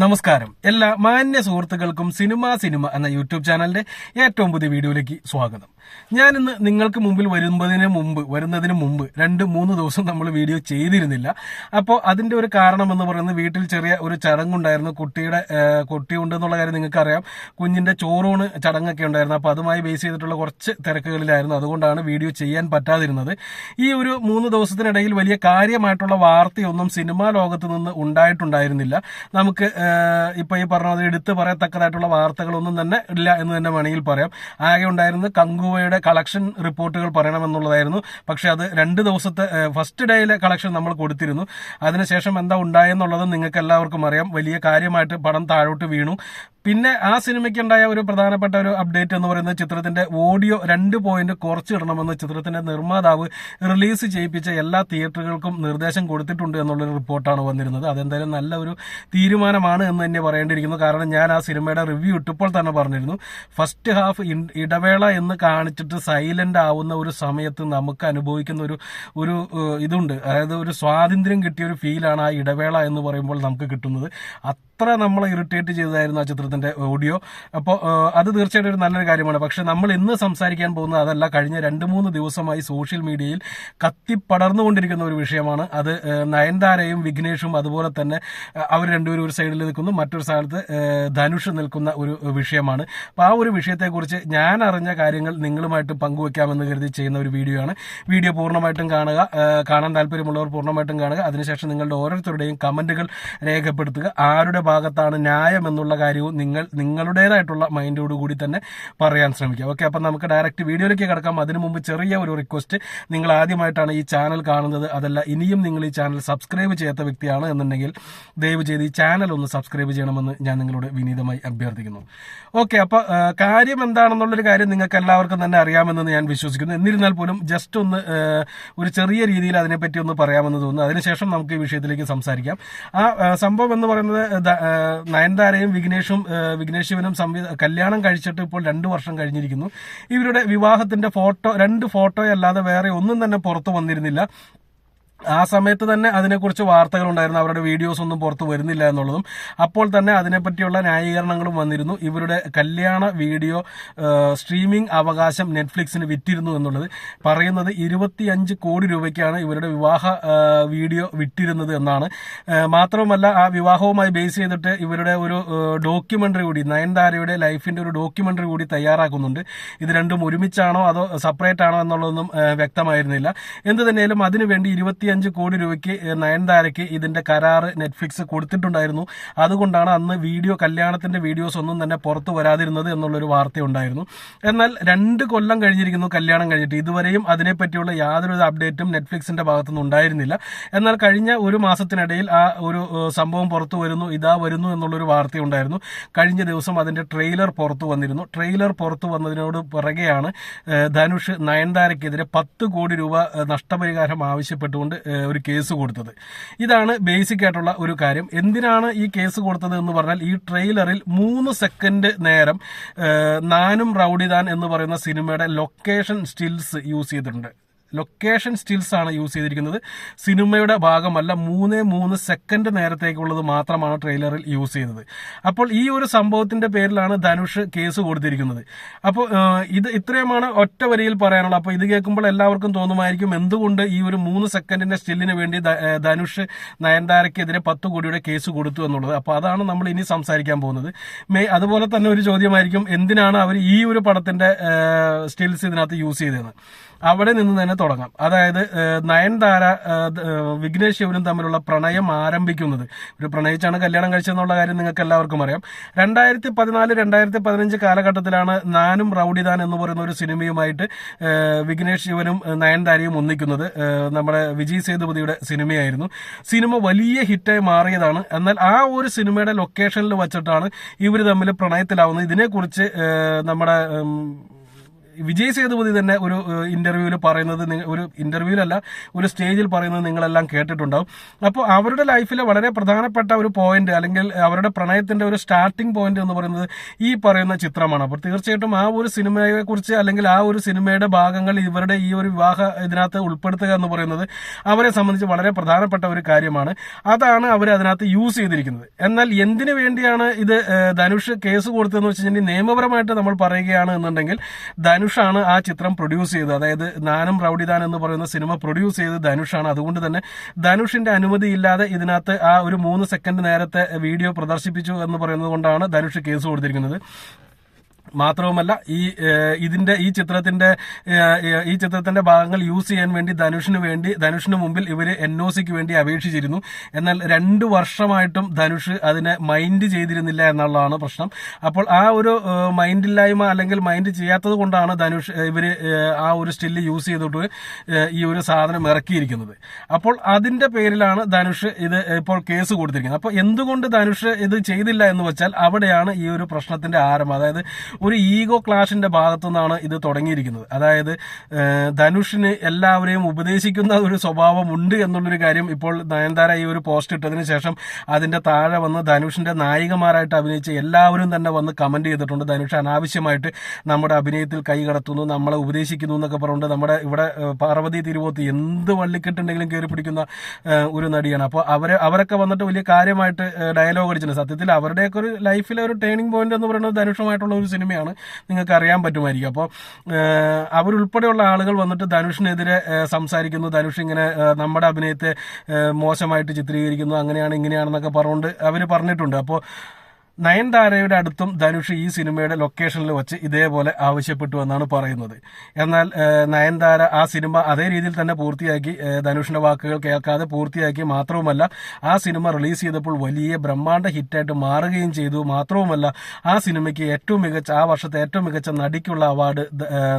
നമസ്കാരം. എല്ലാ മാന്യ സുഹൃത്തുക്കൾക്കും സിനിമ സിനിമ എന്ന യൂട്യൂബ് ചാനലിന്റെ ഏറ്റവും പുതിയ വീഡിയോയിലേക്ക് സ്വാഗതം. ഞാൻ ഇന്ന് നിങ്ങൾക്ക് മുമ്പിൽ വരുന്നതിന് മുമ്പ് വരുന്നതിന് മുമ്പ് രണ്ട് മൂന്ന് ദിവസം നമ്മൾ വീഡിയോ ചെയ്തിരുന്നില്ല. അപ്പോൾ അതിന്റെ ഒരു കാരണം എന്ന് പറയുന്നത് വീട്ടിൽ ചെറിയ ഒരു ചടങ്ങുണ്ടായിരുന്നു. കുട്ടിയുടെ കുട്ടി ഉണ്ടെന്നുള്ള കാര്യം നിങ്ങൾക്കറിയാം. കുഞ്ഞിന്റെ ചോറൂണ് ചടങ്ങൊക്കെ ഉണ്ടായിരുന്നു. അപ്പോൾ അതുമായി ബേസ് ചെയ്തിട്ടുള്ള കുറച്ച് തിരക്കുകളിലായിരുന്നു. അതുകൊണ്ടാണ് വീഡിയോ ചെയ്യാൻ പറ്റാതിരുന്നത്. ഈ ഒരു മൂന്ന് ദിവസത്തിനിടയിൽ വലിയ കാര്യമായിട്ടുള്ള വാർത്തയൊന്നും സിനിമാ ലോകത്ത് നിന്ന് ഉണ്ടായിട്ടുണ്ടായിരുന്നില്ല. നമുക്ക് ഏഹ്, ഇപ്പൊ ഈ പറഞ്ഞ പോലെ എടുത്തു പറയത്തക്കതായിട്ടുള്ള വാർത്തകളൊന്നും തന്നെ ഇല്ല എന്ന് തന്നെ വേണമെങ്കിൽ പറയാം. ആകെ ഉണ്ടായിരുന്നത് കങ്കുവയുടെ കളക്ഷൻ റിപ്പോർട്ടുകൾ പറയണമെന്നുള്ളതായിരുന്നു. പക്ഷെ അത് രണ്ട് ദിവസത്തെ ഫസ്റ്റ് ഡേയിലെ കളക്ഷൻ നമ്മൾ കൊടുത്തിരുന്നു. അതിനുശേഷം എന്താ ഉണ്ടായെന്നുള്ളത് നിങ്ങൾക്ക് എല്ലാവർക്കും അറിയാം. വലിയ കാര്യമായിട്ട് പടം താഴോട്ട് വീണു. പിന്നെ ആ സിനിമയ്ക്ക് ഉണ്ടായ ഒരു പ്രധാനപ്പെട്ട ഒരു അപ്ഡേറ്റ് എന്ന് പറയുന്നത് ചിത്രത്തിന്റെ ഓഡിയോ രണ്ട് പോയിന്റ് കുറച്ചിടണമെന്ന് ചിത്രത്തിന്റെ നിർമ്മാതാവ് റിലീസ് ചെയ്യിപ്പിച്ച എല്ലാ തിയേറ്ററുകൾക്കും നിർദ്ദേശം കൊടുത്തിട്ടുണ്ട് എന്നുള്ളൊരു റിപ്പോർട്ടാണ് വന്നിരുന്നത്. അതെന്തായാലും നല്ല ഒരു തീരുമാനമാണ് എന്ന് തന്നെ പറയേണ്ടിയിരിക്കുന്നു. കാരണം ഞാൻ ആ സിനിമയുടെ റിവ്യൂ ഇട്ടപ്പോൾ തന്നെ പറഞ്ഞിരുന്നു. ഫസ്റ്റ് ഹാഫ് ഇടവേള എന്ന് കാണിച്ചിട്ട് സൈലന്റ് ആവുന്ന ഒരു സമയത്ത് നമുക്ക് അനുഭവിക്കുന്ന ഒരു ഒരു ഇതുണ്ട്. അതായത് ഒരു സ്വാതന്ത്ര്യം കിട്ടിയ ഒരു ഫീലാണ് ആ ഇടവേള എന്ന് പറയുമ്പോൾ നമുക്ക് കിട്ടുന്നത്. അത്ര നമ്മളെ ഇറിറ്റേറ്റ് ചെയ്തതായിരുന്നു ആ ചിത്രത്തിന്റെ ഓഡിയോ അപ്പോൾ അത് തീർച്ചയായിട്ടും ഒരു നല്ലൊരു കാര്യമാണ്. പക്ഷെ നമ്മൾ ഇന്ന് സംസാരിക്കാൻ പോകുന്നത് അതല്ല കഴിഞ്ഞ രണ്ട് മൂന്ന് ദിവസമായി സോഷ്യൽ മീഡിയയിൽ കത്തിപ്പടർന്നുകൊണ്ടിരിക്കുന്ന ഒരു വിഷയമാണ്. അത് നയൻതാരയും വിഘ്നേഷും അതുപോലെ തന്നെ അവർ രണ്ടുപേരും ഒരു സൈഡിൽ നിൽക്കുന്നു മറ്റൊരു സ്ഥലത്ത് ധനുഷ് നിൽക്കുന്ന ഒരു വിഷയമാണ്. അപ്പോൾ ആ ഒരു വിഷയത്തെക്കുറിച്ച് ഞാൻ അറിഞ്ഞ കാര്യങ്ങൾ നിങ്ങളുമായിട്ട് പങ്കുവെക്കാമെന്ന് കരുതി ചെയ്യുന്ന ഒരു വീഡിയോ ആണ്. വീഡിയോ പൂർണമായിട്ടും കാണുക കാണാൻ താല്പര്യമുള്ളവർ പൂർണമായിട്ടും കാണുക. അതിനുശേഷം നിങ്ങളുടെ ഓരോരുത്തരുടെയും കമന്റുകൾ രേഖപ്പെടുത്തുക. ആരുടെ ഭാഗത്താണ് ന്യായം എന്നുള്ള കാര്യവും നിങ്ങൾ നിങ്ങളുടേതായിട്ടുള്ള മൈൻഡോട് കൂടി തന്നെ പറയാൻ ശ്രമിക്കുക. ഓക്കെ അപ്പം നമുക്ക് ഡയറക്റ്റ് വീഡിയോയിലേക്ക് കിടക്കാം. അതിനു മുമ്പ് ചെറിയ ഒരു റിക്വസ്റ്റ് നിങ്ങൾ ആദ്യമായിട്ടാണ് ഈ ചാനൽ കാണുന്നത്. അതല്ല ഇനിയും നിങ്ങൾ ഈ ചാനൽ സബ്സ്ക്രൈബ് ചെയ്യാത്ത വ്യക്തിയാണ് എന്നുണ്ടെങ്കിൽ ദയവ് ചെയ്ത് ഈ ചാനൽ ഒന്ന് സബ്സ്ക്രൈബ് ചെയ്യണമെന്ന് ഞാൻ നിങ്ങളോട് വിനീതമായി അഭ്യർത്ഥിക്കുന്നു. ഓക്കെ അപ്പോൾ കാര്യം എന്താണെന്നുള്ളൊരു കാര്യം നിങ്ങൾക്ക് എല്ലാവർക്കും തന്നെ അറിയാമെന്ന് ഞാൻ വിശ്വസിക്കുന്നു. എന്നിരുന്നാൽ പോലും ജസ്റ്റ് ഒന്ന് ഒരു ചെറിയ രീതിയിൽ അതിനെപ്പറ്റി ഒന്ന് പറയാമെന്ന് തോന്നുന്നു. അതിനുശേഷം നമുക്ക് ഈ വിഷയത്തിലേക്ക് സംസാരിക്കാം. ആ സംഭവം എന്ന് പറയുന്നത് നയൻതാരയും വിഘ്നേഷും വിഘ്നേഷ് ശിവനും കല്യാണം കഴിച്ചിട്ട് ഇപ്പോൾ രണ്ടു വർഷം കഴിഞ്ഞിരിക്കുന്നു. ഇവരുടെ വിവാഹത്തിന്റെ ഫോട്ടോ രണ്ട് ഫോട്ടോ അല്ലാതെ വേറെ ഒന്നും തന്നെ പുറത്തു വന്നിരുന്നില്ല. ആ സമയത്ത് തന്നെ അതിനെക്കുറിച്ച് വാർത്തകൾ ഉണ്ടായിരുന്നു അവരുടെ വീഡിയോസ് ഒന്നും പുറത്തു വരുന്നില്ല എന്നുള്ളതും. അപ്പോൾ തന്നെ അതിനെപ്പറ്റിയുള്ള ന്യായീകരണങ്ങളും വന്നിരുന്നു. ഇവരുടെ കല്യാണ വീഡിയോ സ്ട്രീമിംഗ് അവകാശം നെറ്റ്ഫ്ലിക്സിന് വിറ്റിരുന്നു എന്നുള്ളത്. പറയുന്നത് ഇരുപത്തിയഞ്ച് കോടി രൂപയ്ക്കാണ് ഇവരുടെ വിവാഹ വീഡിയോ വിറ്റിരുന്നത് എന്നാണ്. മാത്രവുമല്ല ആ വിവാഹവുമായി ബേസ് ചെയ്തിട്ട് ഇവരുടെ ഒരു ഡോക്യുമെന്ററി കൂടി നയൻതാരയുടെ ലൈഫിന്റെ ഒരു ഡോക്യുമെന്ററി കൂടി തയ്യാറാക്കുന്നുണ്ട്. ഇത് രണ്ടും ഒരുമിച്ചാണോ അതോ സെപ്പറേറ്റ് ആണോ എന്നുള്ളതൊന്നും വ്യക്തമായിരുന്നില്ല. എന്ത് തന്നെയാലും അതിനുവേണ്ടി ഇരുപത്തിയഞ്ച് കോടി രൂപയ്ക്ക് നയൻതാരയ്ക്ക് ഇതിന്റെ കരാറ് നെറ്റ്ഫ്ലിക്സ് കൊടുത്തിട്ടുണ്ടായിരുന്നു. അതുകൊണ്ടാണ് അന്ന് വീഡിയോ കല്യാണത്തിന്റെ വീഡിയോസ് ഒന്നും തന്നെ പുറത്തു വരാതിരുന്നത് എന്നുള്ളൊരു വാർത്തയുണ്ടായിരുന്നു. എന്നാൽ രണ്ട് കൊല്ലം കഴിഞ്ഞിരിക്കുന്നു കല്യാണം കഴിഞ്ഞിട്ട്. ഇതുവരെയും അതിനെപ്പറ്റിയുള്ള യാതൊരു അപ്ഡേറ്റും നെറ്റ്ഫ്ലിക്സിന്റെ ഭാഗത്തുനിന്ന് ഉണ്ടായിരുന്നില്ല. എന്നാൽ കഴിഞ്ഞ ഒരു മാസത്തിനിടയിൽ ആ ഒരു സംഭവം പുറത്തു വരുന്നു ഇതാ വരുന്നു എന്നുള്ളൊരു വാർത്തയുണ്ടായിരുന്നു. കഴിഞ്ഞ ദിവസം അതിന്റെ ട്രെയിലർ പുറത്തു വന്നിരുന്നു. ട്രെയിലർ പുറത്തു വന്നതിനോട് പിറകെയാണ് ധനുഷ് നയൻതാരയ്ക്കെതിരെ പത്ത് കോടി രൂപ നഷ്ടപരിഹാരം ആവശ്യപ്പെട്ടുകൊണ്ട് ഒരു കേസ് കൊടുത്തത്. ഇതാണ് ബേസിക് ആയിട്ടുള്ള ഒരു കാര്യം. എന്തിനാണ് ഈ കേസ് കൊടുത്തത് എന്ന് പറഞ്ഞാൽ ഈ ട്രെയിലറിൽ മൂന്ന് സെക്കൻഡ് നേരം നാനും റൌഡിദാൻ എന്ന് പറയുന്ന സിനിമയുടെ ലൊക്കേഷൻ സ്റ്റിൽസ് യൂസ് ചെയ്തിട്ടുണ്ട്. ലൊക്കേഷൻ സ്റ്റിൽസ് ആണ് യൂസ് ചെയ്തിരിക്കുന്നത്. സിനിമയുടെ ഭാഗമല്ല മൂന്ന് മൂന്ന് സെക്കൻഡ് നേരത്തേക്കുള്ളത് മാത്രമാണ് ട്രെയിലറിൽ യൂസ് ചെയ്തത് അപ്പോൾ ഈ ഒരു സംഭവത്തിന്റെ പേരിലാണ് ധനുഷ് കേസ് കൊടുത്തിരിക്കുന്നത്. അപ്പോൾ ഇത് ഇത്രയുമാണ് ഒറ്റ വരിയിൽ പറയാനുള്ളത്. അപ്പോൾ ഇത് കേൾക്കുമ്പോൾ എല്ലാവർക്കും തോന്നുമായിരിക്കും എന്തുകൊണ്ട് ഈ ഒരു മൂന്ന് സെക്കൻഡിന്റെ സ്റ്റില്ലിന് വേണ്ടി ധനുഷ് നയൻതാരയ്ക്കെതിരെ പത്ത് കോടിയുടെ കേസ് കൊടുത്തു എന്നുള്ളത്. അപ്പോൾ അതാണ് നമ്മൾ ഇനി സംസാരിക്കാൻ പോകുന്നത്. മേ അതുപോലെ തന്നെ ഒരു ചോദ്യമായിരിക്കും എന്തിനാണ് അവർ ഈ ഒരു പടത്തിന്റെ സ്റ്റിൽസ് ഇതിനകത്ത് യൂസ് ചെയ്തതെന്ന്. അവിടെ നിന്ന് തന്നെ തുടങ്ങാം. അതായത് നയൻതാര വിഘ്നേഷ് ശിവനും തമ്മിലുള്ള പ്രണയം ആരംഭിക്കുന്നത്. ഒരു പ്രണയിച്ചാണ് കല്യാണം കഴിച്ചതെന്നുള്ള കാര്യം നിങ്ങൾക്ക് എല്ലാവർക്കും അറിയാം. രണ്ടായിരത്തി പതിനാല് രണ്ടായിരത്തി പതിനഞ്ച് കാലഘട്ടത്തിലാണ് നാനും റൌഡിദാൻ എന്ന് പറയുന്ന ഒരു സിനിമയുമായിട്ട് വിഘ്നേഷ് ശിവനും നയൻതാരയും ഒന്നിക്കുന്നത്. നമ്മുടെ വിജയ് സേതുപതിയുടെ സിനിമയായിരുന്നു. സിനിമ വലിയ ഹിറ്റായി മാറിയതാണ്. എന്നാൽ ആ ഒരു സിനിമയുടെ ലൊക്കേഷനിൽ വച്ചിട്ടാണ് ഇവർ തമ്മിൽ പ്രണയത്തിലാവുന്നത്. ഇതിനെക്കുറിച്ച് നമ്മുടെ വിജയ് സേതുപതി തന്നെ ഒരു ഇന്റർവ്യൂവിൽ പറയുന്നത് ഒരു ഇന്റർവ്യൂവിലല്ല ഒരു സ്റ്റേജിൽ പറയുന്നത് നിങ്ങളെല്ലാം കേട്ടിട്ടുണ്ടാവും. അപ്പോൾ അവരുടെ ലൈഫിലെ വളരെ പ്രധാനപ്പെട്ട ഒരു പോയിന്റ് അല്ലെങ്കിൽ അവരുടെ പ്രണയത്തിന്റെ ഒരു സ്റ്റാർട്ടിംഗ് പോയിന്റ് എന്ന് പറയുന്നത് ഈ പറയുന്ന ചിത്രമാണ്. അപ്പോൾ തീർച്ചയായിട്ടും ആ ഒരു സിനിമയെ കുറിച്ച് അല്ലെങ്കിൽ ആ ഒരു സിനിമയുടെ ഭാഗങ്ങൾ ഇവരുടെ ഈ ഒരു വിവാഹ ഇതിനകത്ത് ഉൾപ്പെടുത്തുക എന്ന് പറയുന്നത് അവരെ സംബന്ധിച്ച് വളരെ പ്രധാനപ്പെട്ട ഒരു കാര്യമാണ്. അതാണ് അവർ അതിനകത്ത് യൂസ് ചെയ്തിരിക്കുന്നത്. എന്നാൽ എന്തിനു വേണ്ടിയാണ് ഇത് ധനുഷ് കേസ് കൊടുത്തതെന്ന് വെച്ച് കഴിഞ്ഞാൽ നിയമപരമായിട്ട് നമ്മൾ പറയുകയാണ് എന്നുണ്ടെങ്കിൽ ധനുഷാണ് ആ ചിത്രം പ്രൊഡ്യൂസ് ചെയ്തത്. അതായത് നാനും റൌഡിദാൻ എന്ന് പറയുന്ന സിനിമ പ്രൊഡ്യൂസ് ചെയ്തത് ധനുഷാണ്. അതുകൊണ്ട് തന്നെ ധനുഷിന്റെ അനുമതി ഇല്ലാതെ ഇതിനകത്ത് ആ ഒരു മൂന്ന് സെക്കൻഡ് നേരത്തെ വീഡിയോ പ്രദർശിപ്പിച്ചു എന്ന് പറയുന്നത് കൊണ്ടാണ് ധനുഷ് കേസ് കൊടുത്തിരിക്കുന്നത്. മാത്രവുമല്ല ഈ ഇതിന്റെ ഈ ചിത്രത്തിന്റെ ഈ ചിത്രത്തിന്റെ ഭാഗങ്ങൾ യൂസ് ചെയ്യാൻ വേണ്ടി ധനുഷിന് വേണ്ടി ധനുഷിന് മുമ്പിൽ ഇവർ എൻ ഒ സിക്ക് വേണ്ടി അപേക്ഷിച്ചിരുന്നു. എന്നാൽ രണ്ടു വർഷമായിട്ടും ധനുഷ് അതിനെ മൈൻഡ് ചെയ്തിരുന്നില്ല എന്നുള്ളതാണ് പ്രശ്നം. അപ്പോൾ ആ ഒരു മൈൻഡ് മൈൻഡില്ലായ്മ അല്ലെങ്കിൽ മൈൻഡ് ചെയ്യാത്തത് കൊണ്ടാണ് ധനുഷ് ഇവർ ആ ഒരു സ്റ്റില്ല് യൂസ് ചെയ്തിട്ട് ഈ ഒരു സാധനം ഇറക്കിയിരിക്കുന്നത്. അപ്പോൾ അതിന്റെ പേരിലാണ് ധനുഷ് ഇത് ഇപ്പോൾ കേസ് കൊടുത്തിരിക്കുന്നത്. അപ്പോൾ എന്തുകൊണ്ട് ധനുഷ് ഇത് ചെയ്തില്ല എന്ന് വെച്ചാൽ അവിടെയാണ് ഈ ഒരു പ്രശ്നത്തിന്റെ ആരം അതായത് ഒരു ഈഗോ ക്ലാഷിന്റെ ഭാഗത്തു നിന്നാണ് ഇത് തുടങ്ങിയിരിക്കുന്നത്. അതായത് ധനുഷിന് എല്ലാവരെയും ഉപദേശിക്കുന്ന ഒരു സ്വഭാവം ഉണ്ട് എന്നുള്ളൊരു കാര്യം ഇപ്പോൾ നയൻതാര ഈ ഒരു പോസ്റ്റ് ഇട്ടതിന് ശേഷം അതിന്റെ താഴെ വന്ന് ധനുഷിന്റെ നായികമാരായിട്ട് അഭിനയിച്ച എല്ലാവരും തന്നെ വന്ന് കമന്റ് ചെയ്തിട്ടുണ്ട്. ധനുഷ് അനാവശ്യമായിട്ട് നമ്മുടെ അഭിനയത്തിൽ കൈ കടത്തുന്നു നമ്മളെ ഉപദേശിക്കുന്നു എന്നൊക്കെ പറഞ്ഞുകൊണ്ട് നമ്മുടെ ഇവിടെ പാർവതി തിരുവോത്ത് എന്ത് വള്ളിക്കെട്ടുണ്ടെങ്കിലും കയറി പിടിക്കുന്ന ഒരു നടിയാണ്. അപ്പോൾ അവരെ അവരൊക്കെ വന്നിട്ട് വലിയ കാര്യമായിട്ട് ഡയലോഗ് അടിച്ചിട്ടുണ്ട്. സത്യത്തിൽ അവരുടെയൊക്കെ ഒരു ലൈഫിലെ ഒരു ടേണിംഗ് പോയിന്റ് എന്ന് പറയുന്നത് ധനുഷുമായിട്ടുള്ള ഒരു സിനിമയാണ്. നിങ്ങൾക്ക് അറിയാൻ പറ്റുമായിരിക്കും. അപ്പോൾ അവരുൾപ്പെടെയുള്ള ആളുകൾ വന്നിട്ട് ധനുഷിനെതിരെ സംസാരിക്കുന്നു. ധനുഷ് ഇങ്ങനെ നമ്മുടെ അഭിനയത്തെ മോശമായിട്ട് ചിത്രീകരിക്കുന്നു. അങ്ങനെയാണ് ഇങ്ങനെയാണെന്നൊക്കെ പറഞ്ഞുകൊണ്ട് അവർ പറഞ്ഞിട്ടുണ്ട്. അപ്പോൾ നയൻതാരയുടെ അടുത്തും ധനുഷ് ഈ സിനിമയുടെ ലൊക്കേഷനിൽ വെച്ച് ഇതേപോലെ ആവശ്യപ്പെട്ടു എന്നാണ് പറയുന്നത്. എന്നാൽ നയൻതാര ആ സിനിമ അതേ രീതിയിൽ തന്നെ പൂർത്തിയാക്കി ധനുഷിന്റെ വാക്കുകൾ കേൾക്കാതെ പൂർത്തിയാക്കി മാത്രവുമല്ല ആ സിനിമ റിലീസ് ചെയ്തപ്പോൾ വലിയ ബ്രഹ്മാണ്ഡ ഹിറ്റായിട്ട് മാറുകയും ചെയ്തു. മാത്രവുമല്ല ആ സിനിമയ്ക്ക് ഏറ്റവും മികച്ച ആ വർഷത്തെ ഏറ്റവും മികച്ച നടിക്കുള്ള award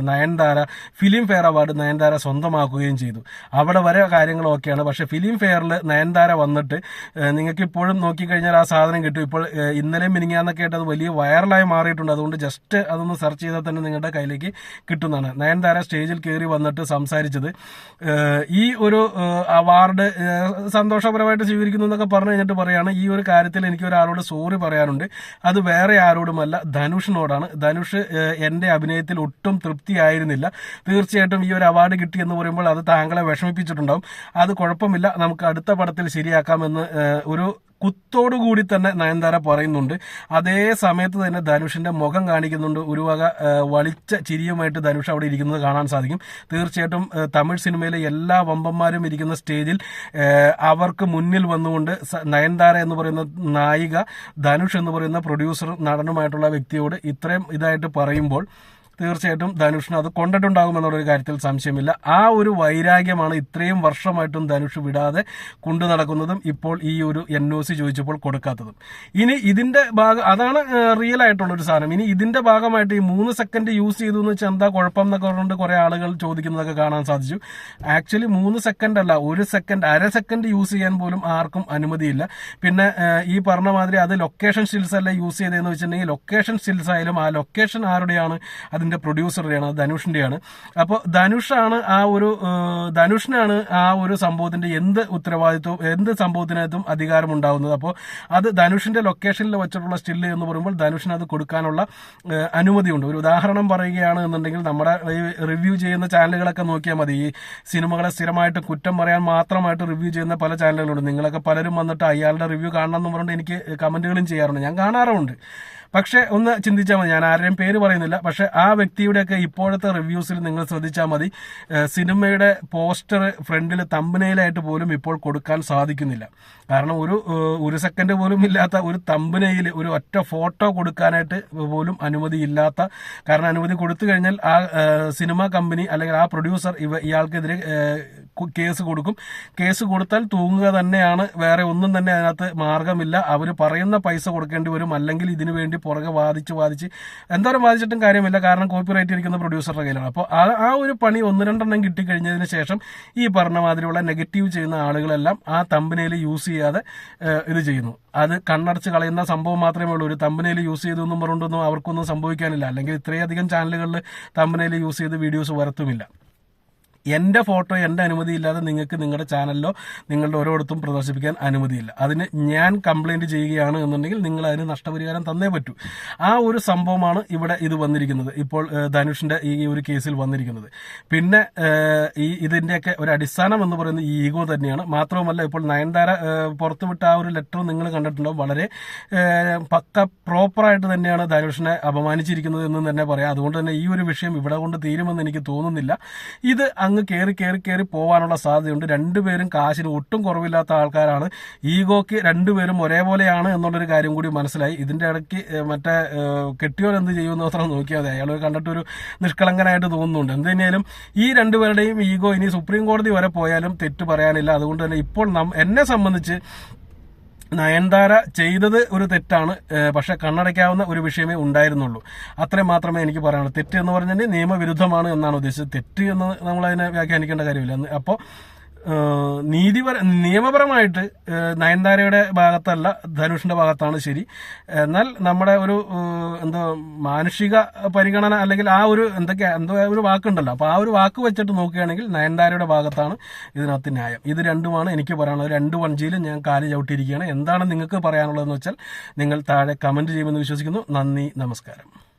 Nayanthara Filmfare award Nayanthara സ്വന്തമാക്കുകയും ചെയ്തു. അവിടെ വരെ കാര്യങ്ങളൊക്കെയാണ്. പക്ഷെ ഫിലിം ഫെയറിൽ നയൻതാര വന്നിട്ട് നിങ്ങൾക്ക് ഇപ്പോഴും നോക്കിക്കഴിഞ്ഞാൽ ആ സാധനം കിട്ടും. ഇപ്പോൾ ഏഹ്, ഇന്നലെ മിനിങ്ങാന്നൊക്കെ ആയിട്ട് അത് വലിയ വൈറലായി മാറിയിട്ടുണ്ട്. അതുകൊണ്ട് ജസ്റ്റ് അതൊന്ന് സെർച്ച് ചെയ്താൽ തന്നെ നിങ്ങളുടെ കയ്യിലേക്ക് കിട്ടുന്നതാണ്. നയൻതാര സ്റ്റേജിൽ കയറി വന്നിട്ട് സംസാരിച്ചത്. ഈ ഒരു അവാർഡ് സന്തോഷപരമായിട്ട് സ്വീകരിക്കുന്നു എന്നൊക്കെ പറഞ്ഞു കഴിഞ്ഞിട്ട് പറയാണ് ഈ ഒരു കാര്യത്തിൽ എനിക്ക് ഒരാളോട് സോറി പറയാനുണ്ട്. അത് വേറെ ആരോടുമല്ല ധനുഷിനോടാണ്. ധനുഷ് എന്റെ അഭിനയത്തിൽ ഒട്ടും തൃപ്തിയായിരുന്നില്ല. തീർച്ചയായിട്ടും ഈ ഒരു അവാർഡ് കിട്ടി എന്ന് പറയുമ്പോൾ അത് താങ്കളെ വിഷമിപ്പിച്ചിട്ടുണ്ടാവും. അത് കുഴപ്പമില്ല. നമുക്ക് അടുത്ത പടത്തിൽ ശരിയാക്കാമെന്ന് ഒരു കുത്തോടുകൂടി തന്നെ നയൻതാര പറയുന്നുണ്ട്. അതേ സമയത്ത് തന്നെ ധനുഷിന്റെ മുഖം കാണിക്കുന്നുണ്ട്. ഒരു വക വളിച്ച ചിരിയുമായിട്ട് ധനുഷ് അവിടെ ഇരിക്കുന്നത് കാണാൻ സാധിക്കും. തീർച്ചയായിട്ടും തമിഴ് സിനിമയിലെ എല്ലാ വമ്പന്മാരും ഇരിക്കുന്ന സ്റ്റേജിൽ അവർക്ക് മുന്നിൽ വന്നുകൊണ്ട് നയൻതാര എന്ന് പറയുന്ന നായിക ധനുഷ് എന്ന് പറയുന്ന പ്രൊഡ്യൂസർ നടനുമായിട്ടുള്ള വ്യക്തിയോട് ഇത്രയും ഇതായിട്ട് പറയുമ്പോൾ തീർച്ചയായിട്ടും ധനുഷിന് അത് കൊണ്ടിട്ടുണ്ടാകുമെന്നുള്ളൊരു കാര്യത്തിൽ സംശയമില്ല. ആ ഒരു വൈരാഗ്യമാണ് ഇത്രയും വർഷമായിട്ടും ധനുഷ് വിടാതെ കൊണ്ടു നടക്കുന്നതും ഇപ്പോൾ ഈ ഒരു എൻ ഒ സി ചോദിച്ചപ്പോൾ കൊടുക്കാത്തതും. ഇനി ഇതിന്റെ ഭാഗം അതാണ് റിയൽ ആയിട്ടുള്ള ഒരു സാധനം. ഇനി ഇതിന്റെ ഭാഗമായിട്ട് ഈ മൂന്ന് സെക്കൻഡ് യൂസ് ചെയ്തു എന്ന് വെച്ചാൽ എന്താ കുഴപ്പം എന്നൊക്കെ പറഞ്ഞുകൊണ്ട് കുറെ ആളുകൾ ചോദിക്കുന്നതൊക്കെ കാണാൻ സാധിച്ചു. ആക്ച്വലി മൂന്ന് സെക്കൻഡ് അല്ല ഒരു സെക്കൻഡ് അര സെക്കൻഡ് യൂസ് ചെയ്യാൻ പോലും ആർക്കും അനുമതിയില്ല. പിന്നെ ഈ പറഞ്ഞ മാതിരി അത് ലൊക്കേഷൻ സ്റ്റിൽസ് അല്ല യൂസ് ചെയ്തതെന്ന് വെച്ചിട്ടുണ്ടെങ്കിൽ ലൊക്കേഷൻ സ്റ്റിൽസ് ആയാലും ആ ലൊക്കേഷൻ ആരുടെയാണ് അതിന്റെ പ്രൊഡ്യൂസറുടെയാണ് അത് ധനുഷിന്റെയാണ്. അപ്പോൾ ധനുഷാണ് ആ ഒരു ധനുഷിനാണ് ആ ഒരു സംഭവത്തിന്റെ എന്ത് ഉത്തരവാദിത്വവും എന്ത് സംഭവത്തിനകത്തും അധികാരം ഉണ്ടാവുന്നത് അപ്പോൾ അത് ധനുഷിന്റെ ലൊക്കേഷനിൽ വെച്ചിട്ടുള്ള സ്റ്റില്ല് എന്ന് പറയുമ്പോൾ ധനുഷിന് അത് കൊടുക്കാനുള്ള അനുമതിയുണ്ട്. ഒരു ഉദാഹരണം പറയുകയാണ് എന്നുണ്ടെങ്കിൽ നമ്മുടെ റിവ്യൂ ചെയ്യുന്ന ചാനലുകളൊക്കെ നോക്കിയാൽ മതി. ഈ സിനിമകളെ സ്ഥിരമായിട്ട് കുറ്റം പറയാൻ മാത്രമായിട്ട് റിവ്യൂ ചെയ്യുന്ന പല ചാനലുകളുണ്ട്. നിങ്ങളൊക്കെ പലരും വന്നിട്ട് അയാളുടെ റിവ്യൂ കാണണം എന്ന് പറഞ്ഞിട്ട് എനിക്ക് കമന്റുകളും ചെയ്യാറുണ്ട്. ഞാൻ കാണാറുമുണ്ട്. പക്ഷെ ഒന്ന് ചിന്തിച്ചാൽ മതി. ഞാൻ ആരുടെയും പേര് പറയുന്നില്ല. പക്ഷെ ആ വ്യക്തിയുടെയൊക്കെ ഇപ്പോഴത്തെ റിവ്യൂസിൽ നിങ്ങൾ ശ്രദ്ധിച്ചാൽ മതി. സിനിമയുടെ പോസ്റ്റർ ഫ്രണ്ടിൽ തമ്പനയിലായിട്ട് പോലും ഇപ്പോൾ കൊടുക്കാൻ സാധിക്കുന്നില്ല. കാരണം ഒരു ഒരു സെക്കൻഡ് പോലും ഇല്ലാത്ത ഒരു തമ്പനയിൽ ഒരു ഒറ്റ ഫോട്ടോ കൊടുക്കാനായിട്ട് പോലും അനുമതി ഇല്ലാത്ത കാരണം അനുമതി കൊടുത്തു കഴിഞ്ഞാൽ ആ സിനിമ കമ്പനി അല്ലെങ്കിൽ ആ പ്രൊഡ്യൂസർ ഇവ ഇയാൾക്കെതിരെ കേസ് കൊടുക്കും. കേസ് കൊടുത്താൽ തൂങ്ങുക തന്നെയാണ്. വേറെ ഒന്നും തന്നെ അതിനകത്ത് മാർഗമില്ല. അവർ പറയുന്ന പൈസ കൊടുക്കേണ്ടി വരും. അല്ലെങ്കിൽ ഇതിനു വേണ്ടി പുറകെ വാദിച്ച് വാദിച്ച് എന്തോരം വാദിച്ചിട്ടും കാര്യമില്ല. കാരണം കോപ്പിറൈറ്റ് ഇരിക്കുന്ന പ്രൊഡ്യൂസറുടെ കയ്യിലാണ്. അപ്പോൾ ആ ഒരു പണി ഒന്ന് രണ്ടെണ്ണം കിട്ടിക്കഴിഞ്ഞതിന് ശേഷം ഈ പറഞ്ഞ മാതിരിയുള്ള നെഗറ്റീവ് ചെയ്യുന്ന ആളുകളെല്ലാം ആ തമ്പനയിൽ യൂസ് ചെയ്യാതെ ഇത് ചെയ്യുന്നു. അത് കണ്ണടച്ച് കളയുന്ന സംഭവം മാത്രമേ ഉള്ളൂ. ഒരു തമ്പനയിൽ യൂസ് ചെയ്തൊന്നും പറഞ്ഞൊന്നും അവർക്കൊന്നും സംഭവിക്കാനില്ല. അല്ലെങ്കിൽ ഇത്രയധികം ചാനലുകളിൽ തമ്പനയിൽ യൂസ് ചെയ്ത് വീഡിയോസ് വരത്തുമില്ല. എന്റെ ഫോട്ടോ എന്റെ അനുമതിയില്ലാതെ നിങ്ങൾക്ക് നിങ്ങളുടെ ചാനലിലോ നിങ്ങളുടെ ഓരോടത്തും പ്രദർശിപ്പിക്കാൻ അനുമതിയില്ല. അതിന് ഞാൻ കംപ്ലൈന്റ് ചെയ്യുകയാണ് എന്നുണ്ടെങ്കിൽ നിങ്ങൾ അതിന് നഷ്ടപരിഹാരം തന്നേ പറ്റൂ. ആ ഒരു സംഭവമാണ് ഇവിടെ ഇത് വന്നിരിക്കുന്നത്. ഇപ്പോൾ ധനുഷിന്റെ ഈ ഒരു കേസിൽ വന്നിരിക്കുന്നത്. പിന്നെ ഈ ഇതിന്റെയൊക്കെ ഒരു അടിസ്ഥാനം എന്ന് പറയുന്നത് ഈ ഈഗോ തന്നെയാണ്. മാത്രവുമല്ല ഇപ്പോൾ നയൻതാര പുറത്തുവിട്ട ആ ഒരു ലെറ്റർ നിങ്ങൾ കണ്ടിട്ടുണ്ടോ വളരെ പക്ക പ്രോപ്പറായിട്ട് തന്നെയാണ് ധനുഷിനെ അപമാനിച്ചിരിക്കുന്നത് എന്ന് തന്നെ പറയാം. അതുകൊണ്ട് തന്നെ ഈ ഒരു വിഷയം ഇവിടെ കൊണ്ട് തീരുമെന്ന് എനിക്ക് തോന്നുന്നില്ല. ഇത് അങ്ങ് കയറി കയറി കയറി പോകാനുള്ള സാധ്യതയുണ്ട്. രണ്ടുപേരും കാശിന് ഒട്ടും കുറവില്ലാത്ത ആൾക്കാരാണ്. ഈഗോക്ക് രണ്ടുപേരും ഒരേപോലെയാണ് എന്നുള്ളൊരു കാര്യം കൂടി മനസ്സിലായി. ഇതിന്റെ ഇടയ്ക്ക് മറ്റേ കെട്ടിയോൻ എന്ത് ചെയ്യുമെന്ന് മാത്രം നോക്കിയാൽ മതി. അയാൾ കണ്ടിട്ടൊരു നിഷ്കളങ്കനായിട്ട് തോന്നുന്നുണ്ട്. എന്ത് ഈ രണ്ടുപേരുടെയും ഈഗോ ഇനി സുപ്രീം കോടതി വരെ പോയാലും തെറ്റ് പറയാനില്ല. അതുകൊണ്ട് തന്നെ ഇപ്പോൾ എന്നെ സംബന്ധിച്ച് നയൻതാര ചെയ്തത് ഒരു തെറ്റാണ്. പക്ഷെ കണ്ണടയ്ക്കാവുന്ന ഒരു വിഷയമേ ഉണ്ടായിരുന്നുള്ളൂ. അത്രയും മാത്രമേ എനിക്ക് പറയാനുള്ളൂ. തെറ്റ് എന്ന് പറഞ്ഞാൽ നിയമവിരുദ്ധമാണ് എന്നാണ് ഉദ്ദേശിച്ചത്. തെറ്റ് എന്ന് നമ്മൾ അതിനെ വ്യാഖ്യാനിക്കേണ്ട കാര്യമില്ല. അപ്പോൾ നീതിപര നിയമപരമായിട്ട് നയൻതാരയുടെ ഭാഗത്തല്ല ധനുഷിന്റെ ഭാഗത്താണ് ശരി. എന്നാൽ നമ്മുടെ ഒരു എന്താ മാനുഷിക പരിഗണന അല്ലെങ്കിൽ ആ ഒരു എന്തൊക്കെ എന്തോ ഒരു വാക്കുണ്ടല്ലോ. അപ്പോൾ ആ ഒരു വാക്ക് വെച്ചിട്ട് നോക്കുകയാണെങ്കിൽ നയൻതാരയുടെ ഭാഗത്താണ് ഇതിനകത്ത് ന്യായം. ഇത് രണ്ടുമാണ് എനിക്ക് പറയാനുള്ളത്. രണ്ട് വഞ്ചിയിൽ ഞാൻ കാലി ചവിട്ടിയിരിക്കുകയാണ്. എന്താണ് നിങ്ങൾക്ക് പറയാനുള്ളതെന്ന് വെച്ചാൽ നിങ്ങൾ താഴെ കമന്റ് ചെയ്യുമെന്ന് വിശ്വസിക്കുന്നു. നന്ദി നമസ്കാരം.